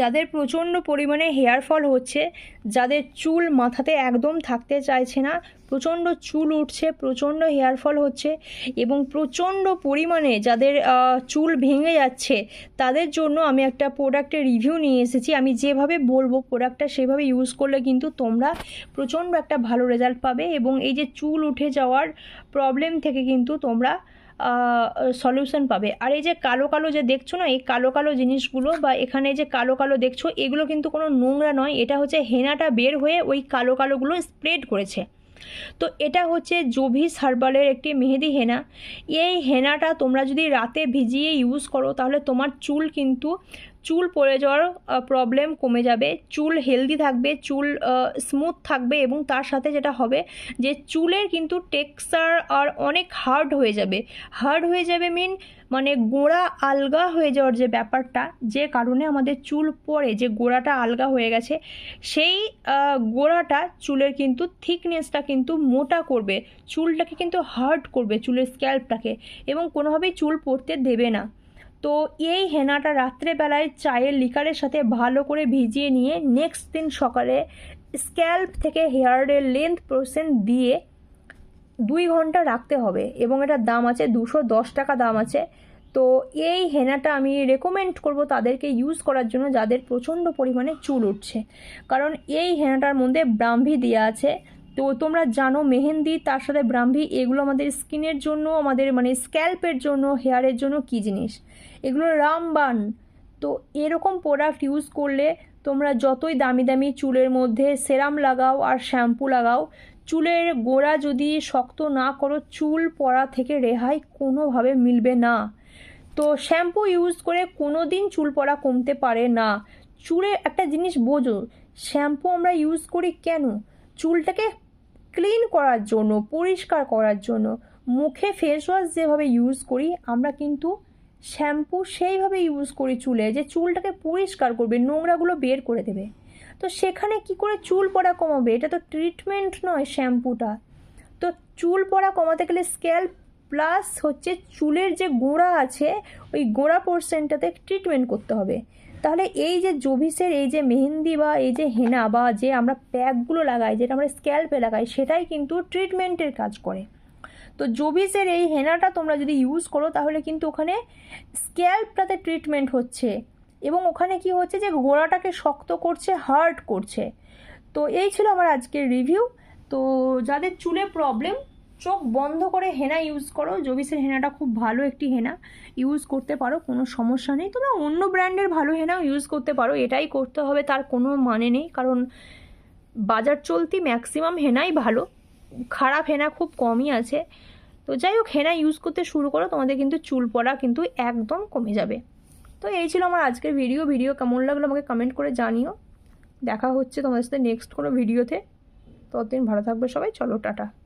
যাদের প্রচণ্ড পরিমাণে হেয়ার ফল হচ্ছে, যাদের চুল মাথাতে একদম থাকতে চাইছে না, প্রচণ্ড চুল উঠছে, প্রচণ্ড হেয়ার ফল হচ্ছে এবং প্রচণ্ড পরিমাণে যাদের চুল ভেঙে যাচ্ছে, তাদের জন্য আমি একটা প্রোডাক্টের রিভিউ নিয়ে এসেছি। আমি যেভাবে বলব প্রোডাক্টটা সেভাবে ইউজ করলে কিন্তু তোমরা প্রচণ্ড একটা ভালো রেজাল্ট পাবে এবং এই যে চুল উঠে যাওয়ার প্রবলেম থেকে কিন্তু তোমরা সলিউশন পাবে। আর এই যে কালো কালো যে দেখছ না, এই কালো কালো জিনিসগুলো বা এখানে যে কালো কালো দেখছ, এগুলো কিন্তু কোনো নোংরা নয়। এটা হচ্ছে হেনাটা বের হয়ে ওই কালো কালোগুলো স্প্রেড করেছে। তো এটা হচ্ছে জোভিস সার্বালের একটি মেহেদি হেনা। এই হেনাটা তোমরা যদি রাতে ভিজিয়ে ইউজ করো, তাহলে তোমার চুল কিন্তু চুল পড়ে যাওয়ার প্রবলেম কমে যাবে। চুল হেলদি থাকবে, চুল স্মুথ থাকবে এবং তার সাথে যেটা হবে যে চুলের কিন্তু টেক্সচার আর অনেক হার্ড হয়ে যাবে। হার্ড হয়ে যাবে মিন মানে গোড়া আলগা হয়ে যাওয়ার যে ব্যাপারটা, যে কারণে আমাদের চুল পড়ে, যে গোড়াটা আলগা হয়ে গেছে, সেই গোড়াটা চুলের কিন্তু থিকনেসটা কিন্তু মোটা করবে। চুলটাকে কিন্তু হার্ড করবে, চুলের স্ক্যাল্পটাকে এবং কোনোভাবেই চুল পড়তে দেবে না। তো এই হেনাটা রাত্রেবেলায় চায়ের লিকারের সাথে ভালো করে ভিজিয়ে নিয়ে নেক্সট দিন সকালে স্ক্যাল্প থেকে হেয়ারের লেন্থ পোর্শন দিয়ে দুই ঘণ্টা রাখতে হবে এবং এটার দাম আছে দুশো দশ টাকা দাম আছে। তো এই হেনাটা আমি রেকমেন্ড করব তাদেরকে ইউজ করার জন্য যাদের প্রচণ্ড পরিমাণে চুল উঠছে। কারণ এই হেনাটার মধ্যে ব্রাহ্মী দেওয়া আছে। তো তোমরা জানো মেহেন্দি, তার সাথে ব্রাহ্মী, এগুলো আমাদের স্কিনের জন্য, আমাদের মানে স্ক্যাল্পের জন্য, হেয়ারের জন্য কী জিনিস? এগুলো রামবান। তো এরকম প্রোডাক্ট ইউজ করলে তোমরা যতই দামি দামি চুলের মধ্যে সেরাম লাগাও আর শ্যাম্পু লাগাও, চুলের গোড়া যদি শক্ত না করো, চুল পড়া থেকে রেহাই কোনোভাবে মিলবে না। তো শ্যাম্পু ইউজ করে কোনো দিন চুল পড়া কমতে পারে না। চুলে একটা জিনিস বোঝো শ্যাম্পু আমরা ইউজ করি কেন? চুলটাকে ক্লিন করার জন্য, পরিষ্কার করার জন্য মুখে ফেস ওয়াশ যেভাবে ইউজ করি, আমরা কিন্তু শ্যাম্পু সেইভাবে ইউজ করি চুলে যে চুলটাকে পরিষ্কার করবে, নোংরাগুলো বের করে দেবে। তো সেখানে কি করে চুল পড়া কমাবে? এটা তো ট্রিটমেন্ট নয় শ্যাম্পুটা তো চুল পড়া কমাতে গেলে স্ক্যাল্প প্লাস হচ্ছে চুলের যে গোড়া আছে, ওই গোড়া পোর্শনটাতে ট্রিটমেন্ট করতে হবে। তাহলে এই যে জভিসের, এই যে মেহেন্দি বা এই যে হেনা বা যে আমরা প্যাকগুলো লাগাই, যেটা আমরা স্ক্যাল্পে লাগাই, সেটাই কিন্তু ট্রিটমেন্টের কাজ করে। তো জভিসের এই হেনাটা তোমরা যদি ইউজ করো, তাহলে কিন্তু ওখানে স্ক্যাল্পটাতে ট্রিটমেন্ট হচ্ছে। এবং ওখানে কি হচ্ছে যে গোড়াটাকে শক্ত করছে, হার্ড করছে। তো এই ছিল আমার আজকের রিভিউ তো যাদের চুলে প্রবলেম চোখ বন্ধ করে হেনা ইউজ করো। জবিসের হেনাটা খুব ভালো একটি হেনা। ইউজ করতে পারো, কোনো সমস্যা নেই। তোমরা অন্য ব্র্যান্ডের ভালো হেনাও ইউজ করতে পারো। এটাই করতে হবে, তার কোনো মানে নেই। কারণ বাজার চলতি ম্যাক্সিমাম হেনাই ভালো। খারাপ হেনা খুব কমই আছে। তো যাই হোক, হেনা ইউজ করতে শুরু করো। তোমাদের কিন্তু চুল পড়া কিন্তু একদম কমে যাবে। তো এই ছিল আমার আজকের ভিডিও ভিডিও কেমন লাগল আমাকে কমেন্ট করে জানিও। দেখা হচ্ছে তোমাদের সাথে নেক্সট কোনো ভিডিওতে ততদিন ভালো থাকবে সবাই। চলো, টাটা।